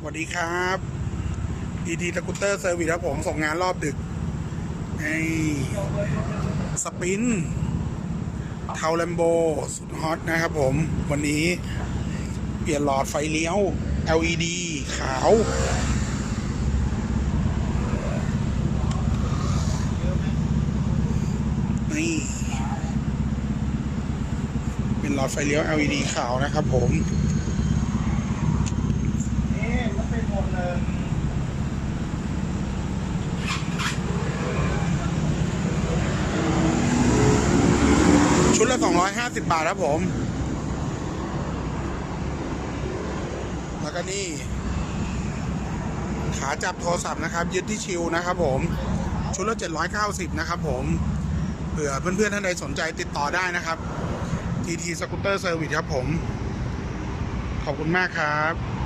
สวัสดีครับดีดีสกูตเตอร์เซอร์วิสครับผมส่งงานรอบดึกในสปินเทาแลมโบสุดฮอตนะครับผม วันนี้เปลี่ยนหลอดไฟเลี้ยว LED ขาว นี่ เป็นหลอดไฟเลี้ยว LED ขาวนะครับผม นี่มันเป็นหมดเลย ชุดละ 250 บาทครับผม แล้วก็นี่ ขาจับโทรศัพท์นะครับ ยึดที่ชิวนะครับผม ชุดละ 790 นะครับผม เผื่อเพื่อนๆท่านใดสนใจติดต่อได้นะครับ TT Scooter Service ครับผม ขอบคุณมากครับ